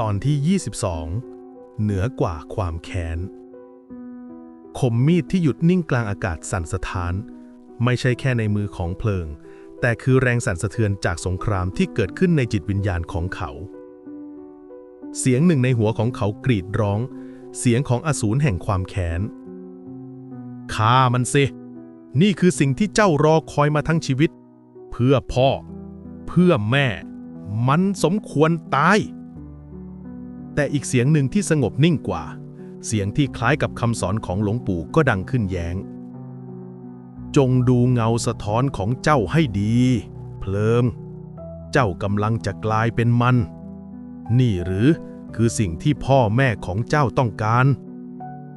ตอนที่ 22 เหนือกว่าความแค้น คมมีดที่หยุดนิ่งกลางอากาศสั่นสะท้าน ไม่ใช่แค่ในมือของเพลิง แต่คือแรงสั่นสะเทือนจากสงครามที่เกิดขึ้นในจิตวิญญาณของเขา เสียงหนึ่งในหัวของเขากรีดร้อง เสียงของอสูรแห่งความแค้นฆ่ามันสิ นี่คือสิ่งที่เจ้ารอคอยมาทั้งชีวิต เพื่อพ่อ เพื่อแม่ มันสมควรตาย แต่อีกเสียงหนึ่งที่สงบนิ่งกว่า เสียงที่คล้ายกับคำสอนของหลวงปู่ก็ดังขึ้นแย้ง จงดูเงาสะท้อนของเจ้าให้ดี เพลิง เจ้ากำลังจะกลายเป็นมัน นี่หรือคือสิ่งที่พ่อแม่ของเจ้าต้องการ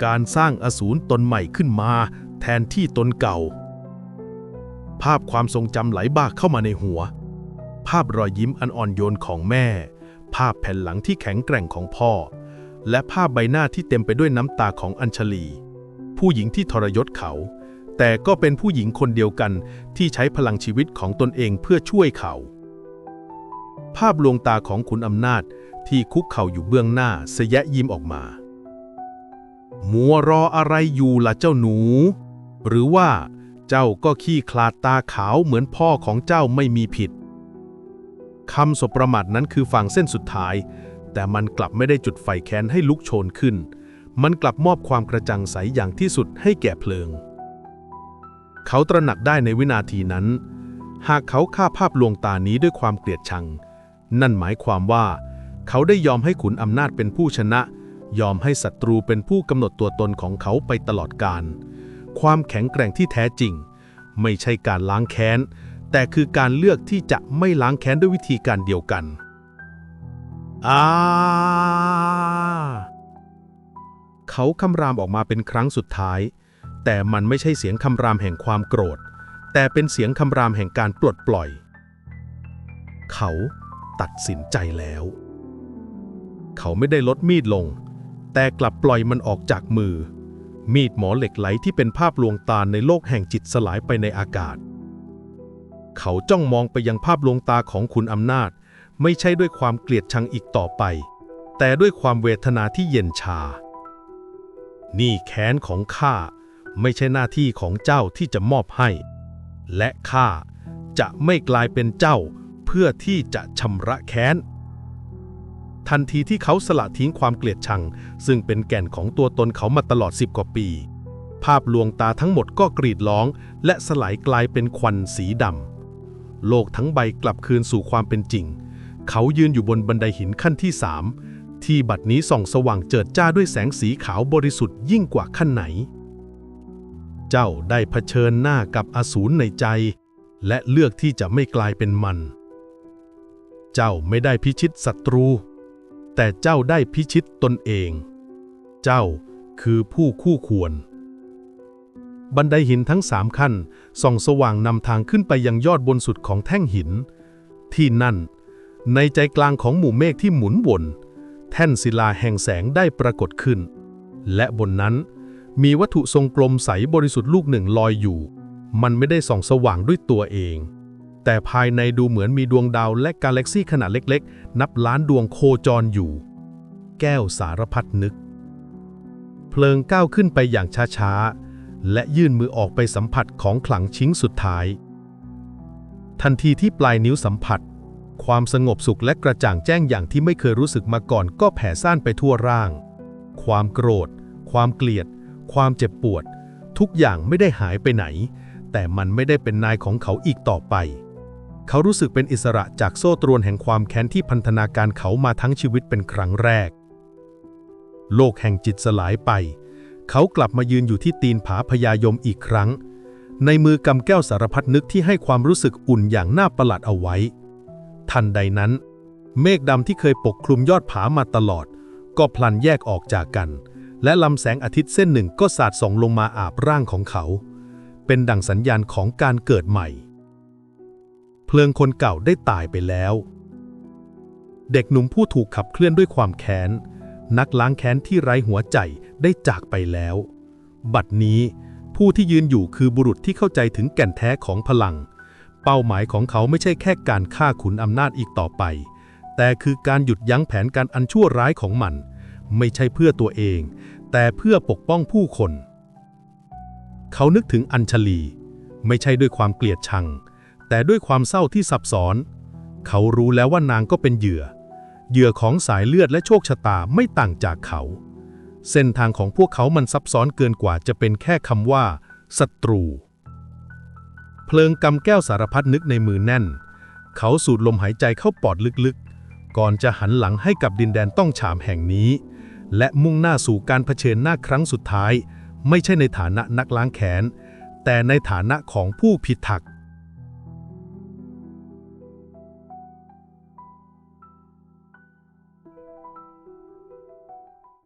การสร้างอสูรตนใหม่ขึ้นมา แทนที่ตนเก่า ภาพความทรงจำไหลบ้าเข้ามาในหัว ภาพรอยยิ้มอันอ่อนโยนของแม่ ภาพแผ่นหลังที่แข็งแกร่งของพ่อ และภาพใบหน้าที่เต็มไปด้วยน้ำตาของอัญชลี ผู้หญิงที่ทรยศเขา แต่ก็เป็นผู้หญิงคนเดียวกันที่ใช้พลังชีวิตของตนเองเพื่อช่วยเขา ภาพลวงตาของขุนอำนาจที่คุกเข่าอยู่เบื้องหน้าเสยะยิ้มออกมา มัวรออะไรอยู่ล่ะเจ้าหนู หรือว่าเจ้าก็ขี้คลาดตาขาวเหมือนพ่อของเจ้าไม่มีผิด คำสบประมาทนั้นคือฝั่งเส้นสุดท้าย แต่มันกลับไม่ได้จุดไฟแค้นให้ลุกโชนขึ้น มันกลับมอบความกระจ่างใสอย่างที่สุดให้แก่เพลิง เขาตระหนักได้ในวินาทีนั้น หากเขาฆ่าภาพลวงตานี้ด้วยความเกลียดชัง นั่นหมายความว่า เขาได้ยอมให้ขุนอำนาจเป็นผู้ชนะ ยอมให้ศัตรูเป็นผู้กำหนดตัวตนของเขาไปตลอดกาลความแข็งแกร่งที่แท้จริง ไม่ใช่การล้างแค้น แต่คือการเลือกที่จะไม่ล้างแค้นด้วยวิธีการเดียวกันอาเขาคำรามออกมาเป็นครั้งสุดท้าย แต่มันไม่ใช่เสียงคำรามแห่งความโกรธ แต่เป็นเสียงคำรามแห่งการปลดปล่อย เขาตัดสินใจแล้ว เขาไม่ได้ลดมีดลง แต่กลับปล่อยมันออกจากมือ มีดหมอเหล็กไหลที่เป็นภาพลวงตาในโลกแห่งจิตสลายไปในอากาศ เขาจ้องมองไปยังภาพลวงตาของคุณอำนาจ ไม่ใช่ด้วยความเกลียดชังอีกต่อไป แต่ด้วยความเวทนาที่เย็นชา นี่แค้นของข้าไม่ใช่หน้าที่ของเจ้าที่จะมอบให้ และข้าจะไม่กลายเป็นเจ้าเพื่อที่จะชำระแค้น ทันทีที่เขาสละทิ้งความเกลียดชัง ซึ่งเป็นแก่นของตัวตนเขามาตลอดสิบกว่าปี ภาพลวงตาทั้งหมดก็กรีดร้อง และสลายกลายเป็นควันสีดำ โลกทั้งใบกลับคืนสู่ความเป็นจริง เขายืนอยู่บนบันไดหินขั้นที่สามที่บัดนี้ส่องสว่างเจิดจ้าด้วยแสงสีขาวบริสุทธิ์ยิ่งกว่าขั้นไหน เจ้าได้เผชิญหน้ากับอสูรในใจ และเลือกที่จะไม่กลายเป็นมัน เจ้าไม่ได้พิชิตศัตรู แต่เจ้าได้พิชิตตนเอง เจ้าคือผู้คู่ควร บันไดหินทั้งสามขั้นส่องสว่างนำทางขึ้นไปยังยอดบนสุดของแท่งหิน ที่นั่น ในใจกลางของหมู่เมฆที่หมุนวน แท่นศิลาแห่งแสงได้ปรากฏขึ้น และบนนั้นมีวัตถุทรงกลมใสบริสุทธิ์ลูกหนึ่งลอยอยู่ มันไม่ได้ส่องสว่างด้วยตัวเอง แต่ภายในดูเหมือนมีดวงดาวและกาแล็กซี่ขนาดเล็กๆ นับล้านดวงโคจรอยู่ แก้วสารพัดนึก เพลิงก้าวขึ้นไปอย่างช้าๆ และยื่นมือออกไปสัมผัสของขลังชิ้นสุดท้าย ทันทีที่ปลายนิ้วสัมผัส ความสงบสุขและกระจ่างแจ้งอย่างที่ไม่เคยรู้สึกมาก่อนก็แผ่ซ่านไปทั่วร่าง ความโกรธ ความเกลียด ความเจ็บปวด ทุกอย่างไม่ได้หายไปไหน แต่มันไม่ได้เป็นนายของเขาอีกต่อไป เขารู้สึกเป็นอิสระจากโซ่ตรวนแห่งความแค้นที่พันธนาการเขามาทั้งชีวิตเป็นครั้งแรก โลกแห่งจิตสลายไป เขากลับมายืนอยู่ที่ตีนผาพญายมอีกครั้ง ในมือกำแก้วสารพัดนึกที่ให้ความรู้สึกอุ่นอย่างน่าประหลาดเอาไว้ ทันใดนั้น เมฆดำที่เคยปกคลุมยอดผามาตลอด ก็พลันแยกออกจากกัน และลำแสงอาทิตย์เส้นหนึ่งก็สาดส่องลงมาอาบร่างของเขา เป็นดั่งสัญญาณของการเกิดใหม่ เพลิงคนเก่าได้ตายไปแล้ว เด็กหนุ่มผู้ถูกขับเคลื่อนด้วยความแค้นนักล้างแค้นที่ไร้หัวใจ ได้จากไปแล้ว บัดนี้ผู้ที่ยืนอยู่คือบุรุษที่เข้าใจถึงแก่นแท้ของพลัง เป้าหมายของเขาไม่ใช่แค่การฆ่าขุนอำนาจอีกต่อไป แต่คือการหยุดยั้งแผนการอันชั่วร้ายของมัน ไม่ใช่เพื่อตัวเอง แต่เพื่อปกป้องผู้คน เขานึกถึงอัญชลี ไม่ใช่ด้วยความเกลียดชัง แต่ด้วยความเศร้าที่ซับซ้อน เขารู้แล้วว่านางก็เป็นเหยื่อ เหยื่อของสายเลือดและโชคชะตาไม่ต่างจากเขา เส้นทางของพวกเขามันซับซ้อนเกินกว่าจะเป็นแค่คำว่าศัตรู เพลิงกำแก้วสารพัดนึกในมือแน่น เขาสูดลมหายใจเข้าปอดลึกๆ ก่อนจะหันหลังให้กับดินแดนต้องฉามแห่งนี้ และมุ่งหน้าสู่การเผชิญหน้าครั้งสุดท้าย ไม่ใช่ในฐานะนักล้างแค้นแต่ในฐานะของผู้พิทักษ์